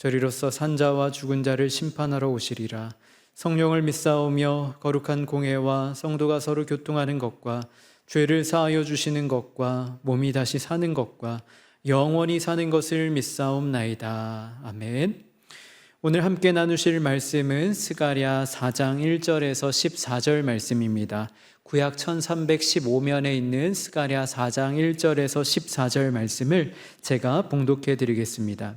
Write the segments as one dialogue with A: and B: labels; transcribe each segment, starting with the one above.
A: 저리로서 산자와 죽은 자를 심판하러 오시리라. 성령을 믿사오며 거룩한 공회와 성도가 서로 교통하는 것과 죄를 사하여 주시는 것과 몸이 다시 사는 것과 영원히 사는 것을 믿사옵나이다. 아멘. 오늘 함께 나누실 말씀은 스가랴 4장 1절에서 14절 말씀입니다. 구약 1315면에 있는 스가랴 4장 1절에서 14절 말씀을 제가 봉독해 드리겠습니다.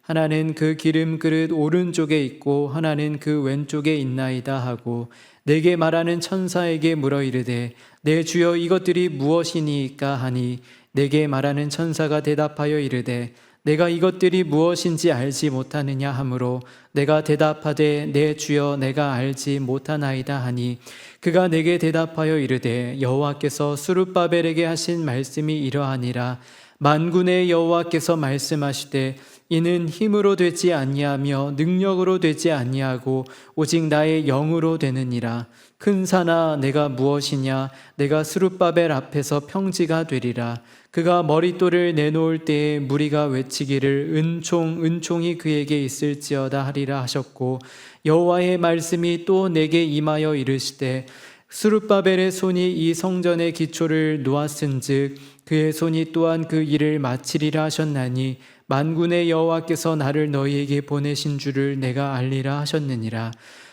A: 하나는 그 기름 그릇 오른쪽에 있고 하나는 그 왼쪽에 있나이다 하고 내게 말하는 천사에게 물어 이르되 내 주여 이것들이 무엇이니까 하니? 내게 말하는 천사가 대답하여 이르되 내가 이것들이 무엇인지 알지 못하느냐 하므로 내가 대답하되 내 주여 내가 알지 못하나이다 하니? 그가 내게 대답하여 이르되 여호와께서 수르바벨에게 하신 말씀이 이러하니라. 만군의 여호와께서 말씀하시되 이는 힘으로 되지 아니하며 능력으로 되지 아니하고 오직 나의 영으로 되느니라. 큰 산아 내가 무엇이냐? 내가 수르바벨 앞에서 평지가 되리라. 그가 머릿돌을 내놓을 때에 무리가 외치기를 은총 은총이 그에게 있을지어다 하리라 하셨고 여호와의 말씀이 또 내게 임하여 이르시되 수르바벨의 손이 이 성전의 기초를 놓았은즉 그의 손이 또한 그 일을 마치리라 하셨나니 만군의 여호와께서 나를 너희에게 보내신 줄을 내가 알리라 하셨느니라.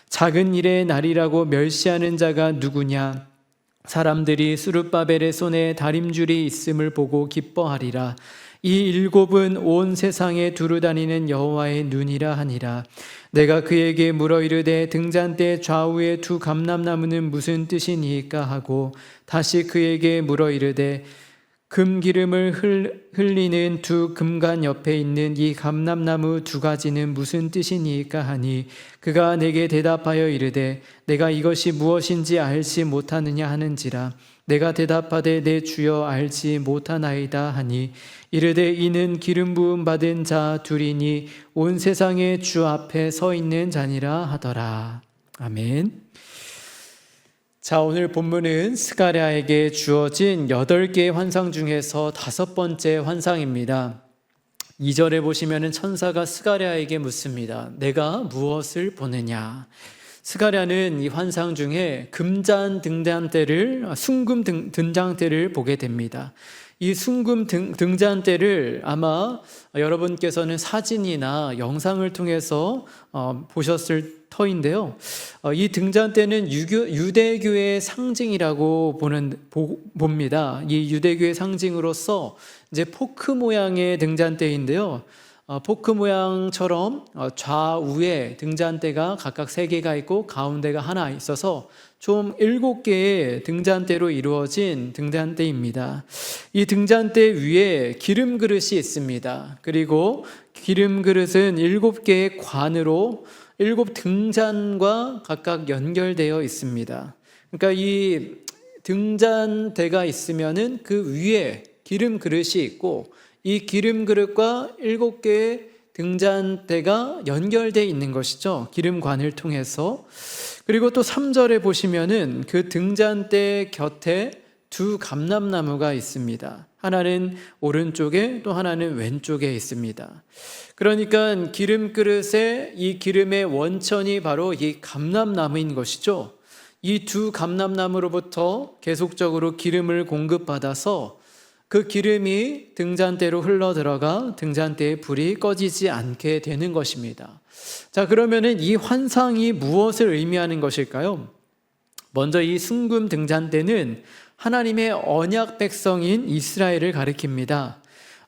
A: 작은 일의 날이라고 멸시하는 자가 누구냐? 사람들이 수르바벨의 손에 다림줄이 있음을 보고 기뻐하리라. 이 일곱은 온 세상에 두루 다니는 여호와의 눈이라 하니라. 내가 그에게 물어 이르되 등잔대 좌우에 두 감람나무는 무슨 뜻이니까 하고 다시 그에게 물어 이르되 금 기름을 흘리는 두 금관 옆에 있는 이 감람나무 두 가지는 무슨 뜻이니까 하니 그가 내게 대답하여 이르되 내가 이것이 무엇인지 알지 못하느냐 하는지라 내가 대답하되 내 주여 알지 못하나이다 하니 이르되 이는 기름 부음 받은 자 둘이니 온 세상의 주 앞에 서 있는 자니라 하더라 아멘. 자, 오늘 본문은 스가랴에게 주어진 여덟 개의 환상 중에서 다섯 번째 환상입니다. 2절에 보시면은 천사가 스가랴에게 묻습니다. 내가 무엇을 보느냐? 스가랴는 이 환상 중에 금잔 등잔대를 순금 등, 등장대를 보게 됩니다. 이 순금 등, 등잔대를 아마 여러분께서는 사진이나 영상을 통해서 어, 보셨을 터인데요. 어, 이 등잔대는 유교, 유대교의 상징이라고 보는 보, 봅니다. 이 유대교의 상징으로서 이제 포크 모양의 등잔대인데요. 어, 포크 모양처럼 어, 좌우에 등잔대가 각각 세 개가 있고 가운데가 하나 있어서 총 일곱 개의 등잔대로 이루어진 등잔대입니다. 이 등잔대 위에 기름 그릇이 있습니다. 그리고 기름 그릇은 일곱 개의 관으로 일곱 등잔과 각각 연결되어 있습니다. 그러니까 이 등잔대가 있으면은 그 위에 기름 그릇이 있고 이 기름 그릇과 일곱 개의 등잔대가 연결되어 있는 것이죠. 기름관을 통해서. 그리고 또 3절에 보시면은 그 등잔대 곁에 두 감람나무가 있습니다. 하나는 오른쪽에 또 하나는 왼쪽에 있습니다. 그러니까 기름 그릇에 이 기름의 원천이 바로 이 감람나무인 것이죠. 이 두 감람나무로부터 계속적으로 기름을 공급받아서 그 기름이 등잔대로 흘러 들어가 등잔대의 불이 꺼지지 않게 되는 것입니다. 자, 그러면은 이 환상이 무엇을 의미하는 것일까요? 먼저 이 순금 등잔대는 하나님의 언약 백성인 이스라엘을 가리킵니다.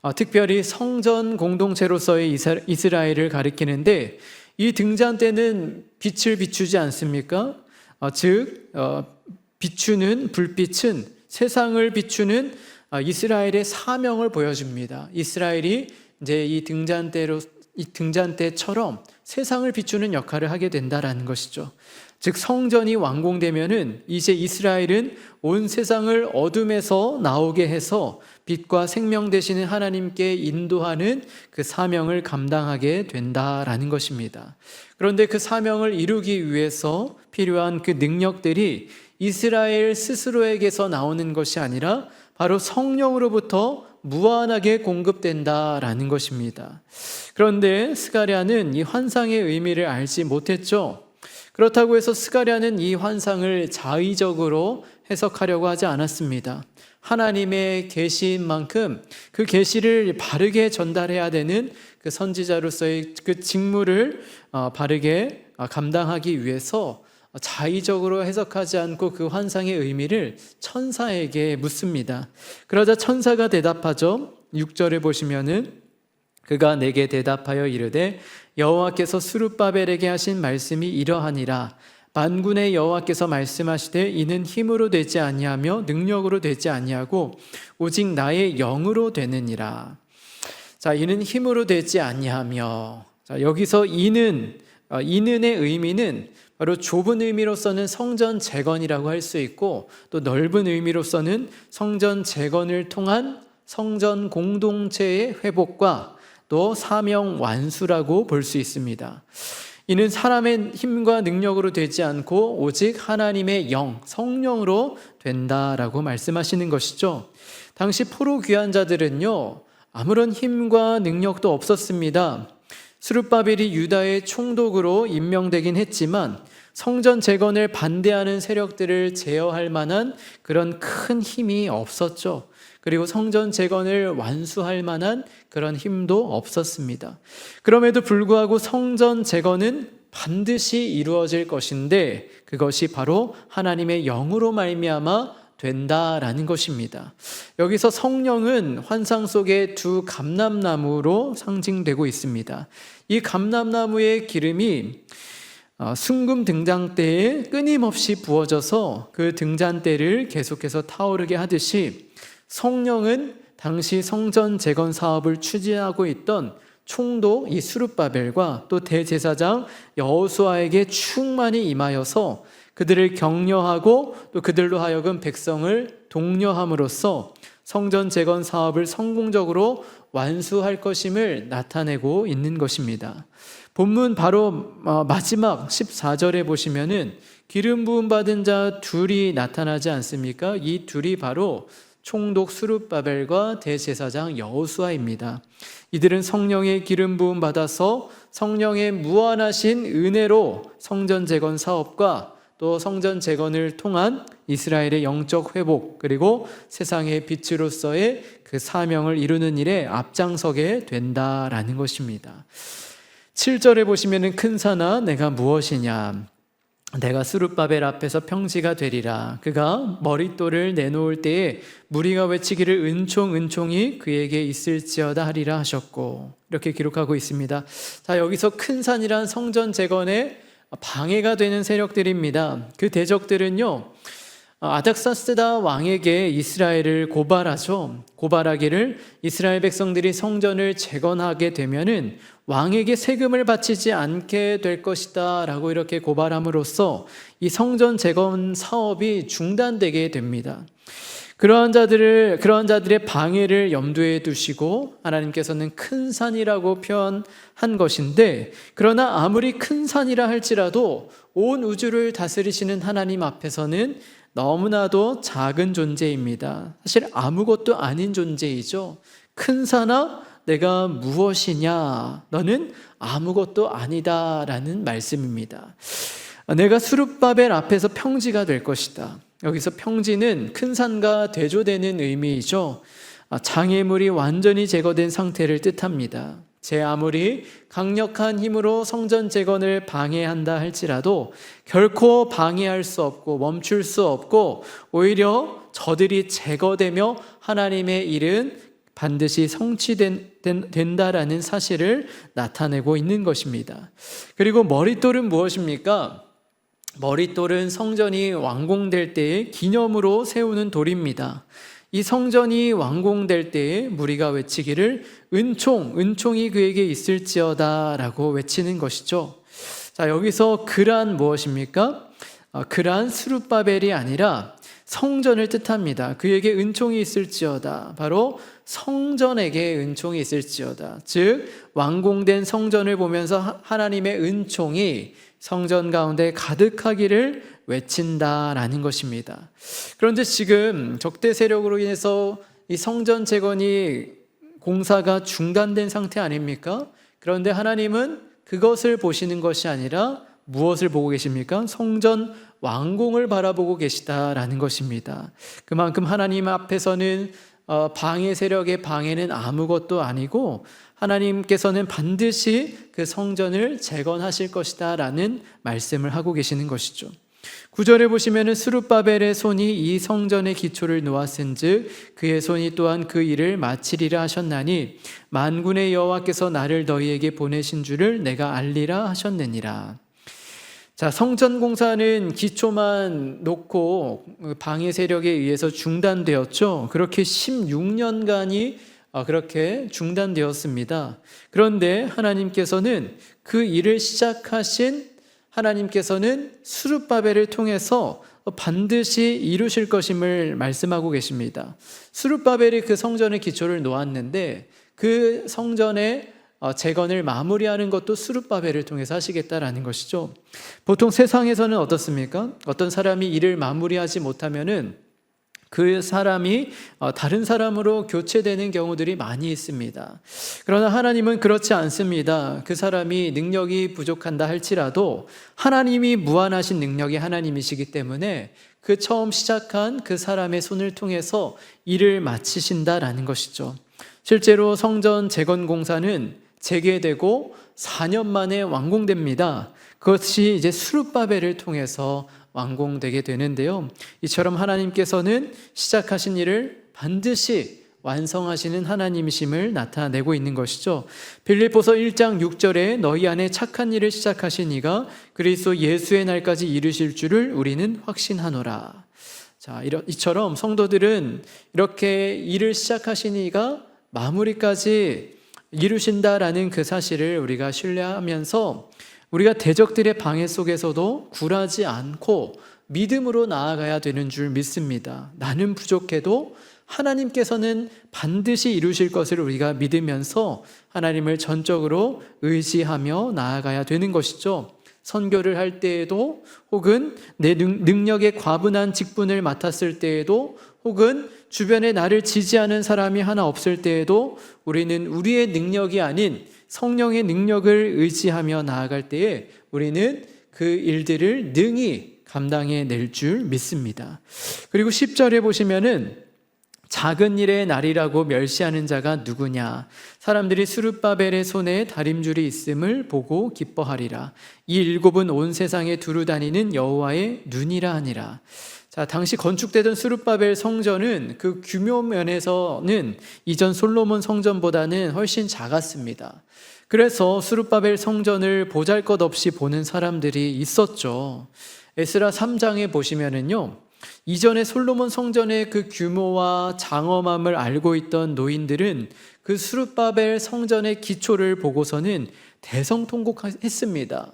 A: 어, 특별히 성전 공동체로서의 이스라엘을 가리키는데 이 등잔대는 빛을 비추지 않습니까? 어, 즉 어, 비추는 불빛은 세상을 비추는 아, 이스라엘의 사명을 보여줍니다. 이스라엘이 이제 이 등잔대로 이 등잔대처럼 세상을 비추는 역할을 하게 된다라는 것이죠. 즉 성전이 완공되면은 이제 이스라엘은 온 세상을 어둠에서 나오게 해서 빛과 생명 되시는 하나님께 인도하는 그 사명을 감당하게 된다라는 것입니다. 그런데 그 사명을 이루기 위해서 필요한 그 능력들이 이스라엘 스스로에게서 나오는 것이 아니라 바로 성령으로부터 무한하게 공급된다라는 것입니다. 그런데 스가랴는 이 환상의 의미를 알지 못했죠. 그렇다고 해서 스가랴는 이 환상을 자의적으로 해석하려고 하지 않았습니다. 하나님의 계시인 만큼 그 계시를 바르게 전달해야 되는 그 선지자로서의 그 직무를 어, 바르게 어, 감당하기 위해서 자의적으로 해석하지 않고 그 환상의 의미를 천사에게 묻습니다. 그러자 천사가 대답하죠. 6절에 보시면은 그가 내게 대답하여 이르되 여호와께서 수르바벨에게 하신 말씀이 이러하니라 만군의 여호와께서 말씀하시되 이는 힘으로 되지 아니하며 능력으로 되지 아니하고 오직 나의 영으로 되느니라. 자, 이는 힘으로 되지 아니하며 자, 여기서 이는 어, 이는의 의미는 바로 좁은 의미로서는 성전 재건이라고 할 수 있고 또 넓은 의미로서는 성전 재건을 통한 성전 공동체의 회복과 또 사명 완수라고 볼 수 있습니다. 이는 사람의 힘과 능력으로 되지 않고 오직 하나님의 영, 성령으로 된다라고 말씀하시는 것이죠. 당시 포로 귀환자들은요, 아무런 힘과 능력도 없었습니다. 수르바벨이 유다의 총독으로 임명되긴 했지만 성전 재건을 반대하는 세력들을 제어할 만한 그런 큰 힘이 없었죠. 그리고 성전 재건을 완수할 만한 그런 힘도 없었습니다. 그럼에도 불구하고 성전 재건은 반드시 이루어질 것인데 그것이 바로 하나님의 영으로 말미암아 된다라는 것입니다. 여기서 성령은 환상 속의 두 감람나무로 상징되고 있습니다. 이 감람나무의 기름이 어, 순금 등잔대에 끊임없이 부어져서 그 등잔대를 계속해서 타오르게 하듯이 성령은 당시 성전 재건 사업을 추진하고 있던 총독 이 수르바벨과 또 대제사장 여호수아에게 충만히 임하여서 그들을 격려하고 또 그들로 하여금 백성을 독려함으로써 성전 재건 사업을 성공적으로 완수할 것임을 나타내고 있는 것입니다. 본문 바로 어, 마지막 14절에 보시면은 기름 부음 받은 자 둘이 나타나지 않습니까? 이 둘이 바로 총독 수룹바벨과 대제사장 여호수아입니다. 이들은 성령의 기름 부음 받아서 성령의 무한하신 은혜로 성전 재건 사업과 또 성전 재건을 통한 이스라엘의 영적 회복 그리고 세상의 빛으로서의 그 사명을 이루는 일에 앞장서게 된다라는 것입니다. 7절에 보시면은 큰 산아 내가 무엇이냐 내가 수룹바벨 앞에서 평지가 되리라 그가 머릿돌을 내놓을 때에 무리가 외치기를 은총 은총이 그에게 있을지어다 하리라 하셨고 이렇게 기록하고 있습니다. 자 여기서 큰 산이란 성전 재건에 방해가 되는 세력들입니다. 그 대적들은요 아닥사스다 왕에게 이스라엘을 고발하죠. 고발하기를 이스라엘 백성들이 성전을 재건하게 되면은 왕에게 세금을 바치지 않게 될 것이다 라고 이렇게 고발함으로써 이 성전 재건 사업이 중단되게 됩니다. 그러한 자들을 그러한 자들의 방해를 염두에 두시고 하나님께서는 큰 산이라고 표현한 것인데 그러나 아무리 큰 산이라 할지라도 온 우주를 다스리시는 하나님 앞에서는 너무나도 작은 존재입니다. 사실 아무것도 아닌 존재이죠. 큰 산아 내가 무엇이냐? 너는 아무것도 아니다라는 말씀입니다. 내가 수룹바벨 앞에서 평지가 될 것이다. 여기서 평지는 큰 산과 대조되는 의미이죠. 아, 장애물이 완전히 제거된 상태를 뜻합니다. 제 아무리 강력한 힘으로 성전 재건을 방해한다 할지라도 결코 방해할 수 없고 멈출 수 없고 오히려 저들이 제거되며 하나님의 일은 반드시 성취된다라는 사실을 나타내고 있는 것입니다. 그리고 머릿돌은 무엇입니까? 머릿돌은 성전이 완공될 때의 기념으로 세우는 돌입니다. 이 성전이 완공될 때에 무리가 외치기를 은총, 은총이 그에게 있을지어다 라고 외치는 것이죠. 자, 여기서 그란 무엇입니까? 어, 그란 스룹바벨이 아니라 성전을 뜻합니다. 그에게 은총이 있을지어다. 바로 성전에게 은총이 있을지어다. 즉, 완공된 성전을 보면서 하나님의 은총이 성전 가운데 가득하기를 외친다라는 것입니다. 그런데 지금 적대 세력으로 인해서 이 성전 재건이 공사가 중단된 상태 아닙니까? 그런데 하나님은 그것을 보시는 것이 아니라 무엇을 보고 계십니까? 성전 완공을 바라보고 계시다라는 것입니다. 그만큼 하나님 앞에서는 어, 방해 세력의 방해는 아무것도 아니고 하나님께서는 반드시 그 성전을 재건하실 것이다 라는 말씀을 하고 계시는 것이죠. 구절에 보시면은 스룹바벨의 손이 이 성전의 기초를 놓았은즉 그의 손이 또한 그 일을 마치리라 하셨나니 만군의 여호와께서 나를 너희에게 보내신 줄을 내가 알리라 하셨느니라. 자, 성전 공사는 기초만 놓고 방해 세력에 의해서 중단되었죠. 그렇게 16년간이 어, 그렇게 중단되었습니다. 그런데 하나님께서는 그 일을 시작하신 하나님께서는 수르바벨을 통해서 반드시 이루실 것임을 말씀하고 계십니다. 수르바벨이 그 성전의 기초를 놓았는데 그 성전의 어, 재건을 마무리하는 것도 수르바벨을 통해서 하시겠다라는 것이죠. 보통 세상에서는 어떻습니까? 어떤 사람이 일을 마무리하지 못하면은 그 사람이 어, 다른 사람으로 교체되는 경우들이 많이 있습니다. 그러나 하나님은 그렇지 않습니다. 그 사람이 능력이 부족한다 할지라도 하나님이 무한하신 능력이 하나님이시기 때문에 그 처음 시작한 그 사람의 손을 통해서 일을 마치신다라는 것이죠. 실제로 성전 재건 공사는 재개되고 4년 만에 완공됩니다. 그것이 이제 수르바벨을 통해서 완공되게 되는데요. 이처럼 하나님께서는 시작하신 일을 반드시 완성하시는 하나님이심을 나타내고 있는 것이죠. 빌립보서 1장 6절에 너희 안에 착한 일을 시작하신 이가 그리스도 예수의 날까지 이루실 줄을 우리는 확신하노라. 자, 이처럼 성도들은 이렇게 일을 시작하신 이가 마무리까지 이루신다라는 그 사실을 우리가 신뢰하면서 우리가 대적들의 방해 속에서도 굴하지 않고 믿음으로 나아가야 되는 줄 믿습니다. 나는 부족해도 하나님께서는 반드시 이루실 것을 우리가 믿으면서 하나님을 전적으로 의지하며 나아가야 되는 것이죠. 선교를 할 때에도 혹은 내 능력에 과분한 직분을 맡았을 때에도 혹은 주변에 나를 지지하는 사람이 하나 없을 때에도 우리는 우리의 능력이 아닌 성령의 능력을 의지하며 나아갈 때에 우리는 그 일들을 능히 감당해 낼 줄 믿습니다. 그리고 10절에 보시면은 작은 일의 날이라고 멸시하는 자가 누구냐? 사람들이 수르바벨의 손에 다림줄이 있음을 보고 기뻐하리라. 이 일곱은 온 세상에 두루 다니는 여호와의 눈이라 하니라. 자, 당시 건축되던 수르바벨 성전은 그 규모 면에서는 이전 솔로몬 성전보다는 훨씬 작았습니다. 그래서 수르바벨 성전을 보잘 것 없이 보는 사람들이 있었죠. 에스라 3장에 보시면은요. 이전에 솔로몬 성전의 그 규모와 장엄함을 알고 있던 노인들은 그 수르바벨 성전의 기초를 보고서는 대성통곡했습니다.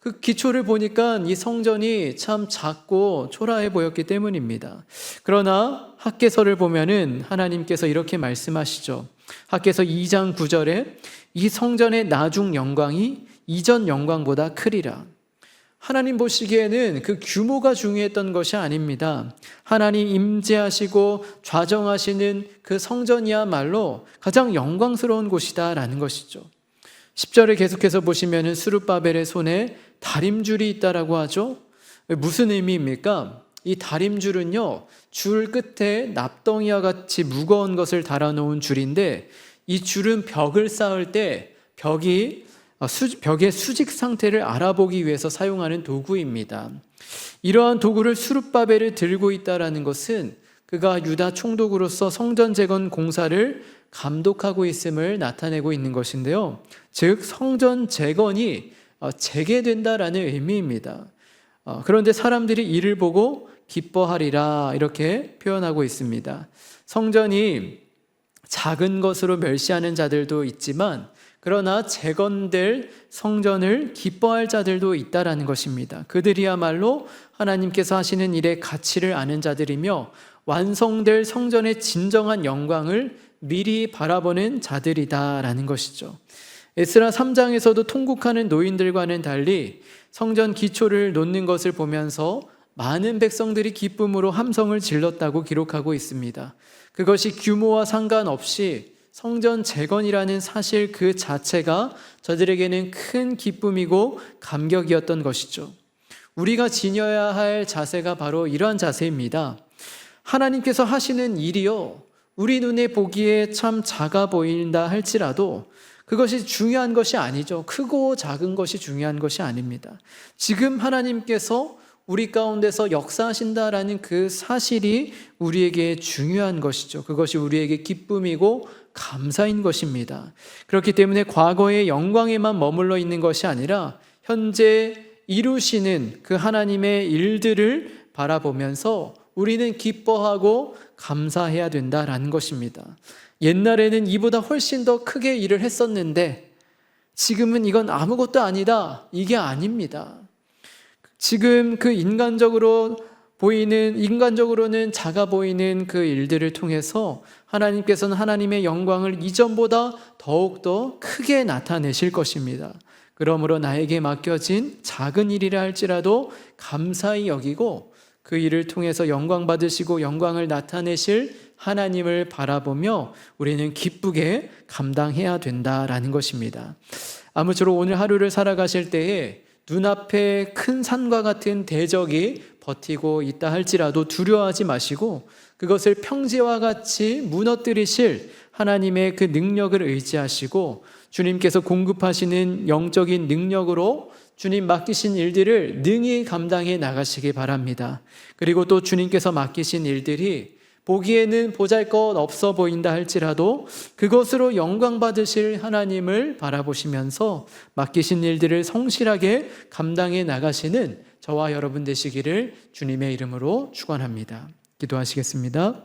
A: 그 기초를 보니까 이 성전이 참 작고 초라해 보였기 때문입니다. 그러나 학계서를 보면은 하나님께서 이렇게 말씀하시죠. 학계서 2장 9절에 이 성전의 나중 영광이 이전 영광보다 크리라. 하나님 보시기에는 그 규모가 중요했던 것이 아닙니다. 하나님 임재하시고 좌정하시는 그 성전이야말로 가장 영광스러운 곳이다라는 것이죠. 10절을 계속해서 보시면은 수르바벨의 손에 다림줄이 있다라고 하죠. 무슨 의미입니까? 이 다림줄은요, 줄 끝에 납덩이와 같이 무거운 것을 달아놓은 줄인데, 이 줄은 벽을 쌓을 때 벽이, 어, 수, 벽의 수직 상태를 알아보기 위해서 사용하는 도구입니다. 이러한 도구를 수룹바벨을 들고 있다라는 것은 그가 유다 총독으로서 성전 재건 공사를 감독하고 있음을 나타내고 있는 것인데요. 즉 성전 재건이 어, 재개된다라는 의미입니다. 어, 그런데 사람들이 이를 보고 기뻐하리라 이렇게 표현하고 있습니다. 성전이 작은 것으로 멸시하는 자들도 있지만 그러나 재건될 성전을 기뻐할 자들도 있다라는 것입니다. 그들이야말로 하나님께서 하시는 일의 가치를 아는 자들이며 완성될 성전의 진정한 영광을 미리 바라보는 자들이다라는 것이죠. 에스라 3장에서도 통곡하는 노인들과는 달리 성전 기초를 놓는 것을 보면서 많은 백성들이 기쁨으로 함성을 질렀다고 기록하고 있습니다. 그것이 규모와 상관없이 성전 재건이라는 사실 그 자체가 저들에게는 큰 기쁨이고 감격이었던 것이죠. 우리가 지녀야 할 자세가 바로 이러한 자세입니다. 하나님께서 하시는 일이요. 우리 눈에 보기에 참 작아 보인다 할지라도 그것이 중요한 것이 아니죠. 크고 작은 것이 중요한 것이 아닙니다. 지금 하나님께서 우리 가운데서 역사하신다라는 그 사실이 우리에게 중요한 것이죠. 그것이 우리에게 기쁨이고 감사인 것입니다. 그렇기 때문에 과거의 영광에만 머물러 있는 것이 아니라 현재 이루시는 그 하나님의 일들을 바라보면서 우리는 기뻐하고 감사해야 된다라는 것입니다. 옛날에는 이보다 훨씬 더 크게 일을 했었는데 지금은 이건 아무것도 아니다. 이게 아닙니다. 지금 그 인간적으로 보이는 인간적으로는 작아 보이는 그 일들을 통해서 하나님께서는 하나님의 영광을 이전보다 더욱더 크게 나타내실 것입니다. 그러므로 나에게 맡겨진 작은 일이라 할지라도 감사히 여기고 그 일을 통해서 영광 받으시고 영광을 나타내실 하나님을 바라보며 우리는 기쁘게 감당해야 된다라는 것입니다. 아무쪼록 오늘 하루를 살아가실 때에 눈앞에 큰 산과 같은 대적이 버티고 있다 할지라도 두려워하지 마시고 그것을 평지와 같이 무너뜨리실 하나님의 그 능력을 의지하시고 주님께서 공급하시는 영적인 능력으로 주님 맡기신 일들을 능히 감당해 나가시기 바랍니다. 그리고 또 주님께서 맡기신 일들이 보기에는 보잘 것 없어 보인다 할지라도 그것으로 영광 받으실 하나님을 바라보시면서 맡기신 일들을 성실하게 감당해 나가시는 저와 여러분 되시기를 주님의 이름으로 축원합니다. 기도하시겠습니다.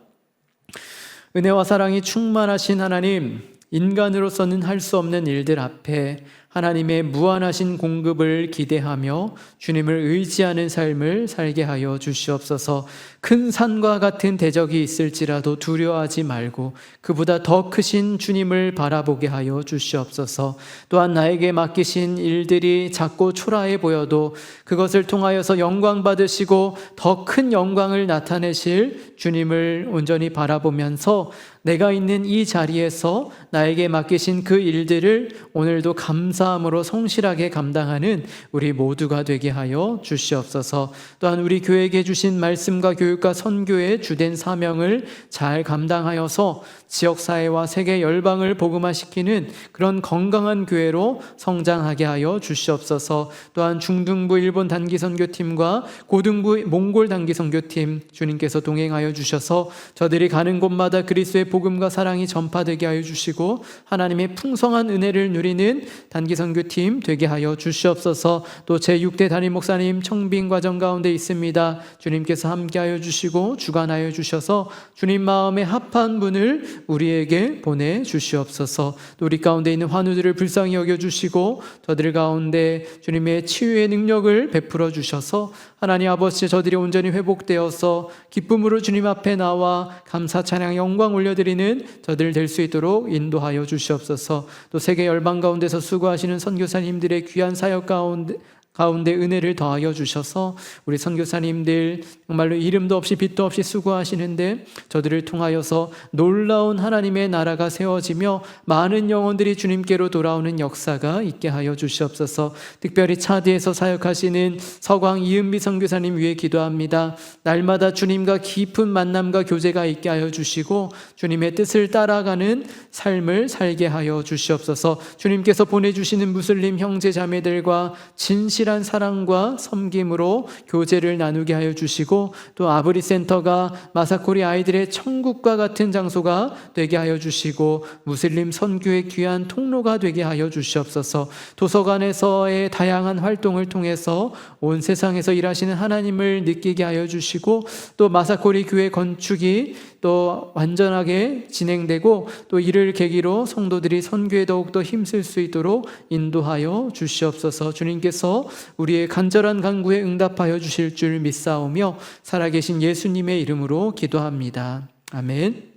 A: 은혜와 사랑이 충만하신 하나님, 인간으로서는 할 수 없는 일들 앞에 하나님의 무한하신 공급을 기대하며 주님을 의지하는 삶을 살게 하여 주시옵소서. 큰 산과 같은 대적이 있을지라도 두려워하지 말고 그보다 더 크신 주님을 바라보게 하여 주시옵소서. 또한 나에게 맡기신 일들이 작고 초라해 보여도 그것을 통하여서 영광 받으시고 더 큰 영광을 나타내실 주님을 온전히 바라보면서 내가 있는 이 자리에서 나에게 맡기신 그 일들을 오늘도 감사 함으로 성실하게 감당하는 우리 모두가 되게 하여 주시옵소서. 또한 우리 교회에게 주신 말씀과 교육과 선교의 주된 사명을 잘 감당하여서 지역 사회와 세계 열방을 복음화시키는 그런 건강한 교회로 성장하게 하여 주시옵소서. 또한 중등부 일본 단기 선교팀과 고등부 몽골 단기 선교팀 주님께서 동행하여 주셔서 저들이 가는 곳마다 그리스도의 복음과 사랑이 전파되게 하여 주시고 하나님의 풍성한 은혜를 누리는 단기 선교팀 되게 하여 주시옵소서. 또 제6대 담임 목사님 청빙 과정 가운데 있습니다. 주님께서 함께하여 주시고 주관하여 주셔서 주님 마음에 합한 분을 우리에게 보내 주시옵소서. 또 우리 가운데 있는 환우들을 불쌍히 여겨 주시고 저들 가운데 주님의 치유의 능력을 베풀어 주셔서 하나님 아버지 저들이 온전히 회복되어서 기쁨으로 주님 앞에 나와 감사 찬양 영광 올려드리는 저들 될 수 있도록 인도하여 주시옵소서. 또 세계 열방 가운데서 수고하시는 선교사님들의 귀한 사역 가운데 가운데 은혜를 더하여 주셔서 우리 선교사님들 정말로 이름도 없이 빛도 없이 수고하시는데 저들을 통하여서 놀라운 하나님의 나라가 세워지며 많은 영혼들이 주님께로 돌아오는 역사가 있게 하여 주시옵소서. 특별히 차디에서 사역하시는 서광 이은비 선교사님 위해 기도합니다. 날마다 주님과 깊은 만남과 교제가 있게 하여 주시고 주님의 뜻을 따라가는 삶을 살게 하여 주시옵소서. 주님께서 보내 주시는 무슬림 형제 자매들과 진 실한 사랑과 섬김으로 교제를 나누게 하여 주시고 또 아브리 센터가 마사코리 아이들의 천국과 같은 장소가 되게 하여 주시고 무슬림 선교의 귀한 통로가 되게 하여 주시옵소서. 도서관에서의 다양한 활동을 통해서 온 세상에서 일하시는 하나님을 느끼게 하여 주시고 또 마사코리 교회 건축이 또 완전하게 진행되고 또 이를 계기로 성도들이 선교에 더욱더 힘쓸 수 있도록 인도하여 주시옵소서 주님께서 우리의 간절한 간구에 응답하여 주실 줄 믿사오며 살아계신 예수님의 이름으로 기도합니다. 아멘.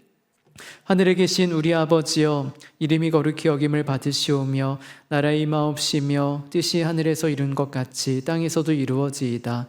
A: 하늘에 계신 우리 아버지여 이름이 거룩히 여김을 받으시오며 나라의 마옵시며 뜻이 하늘에서 이룬 것 같이 땅에서도 이루어지이다.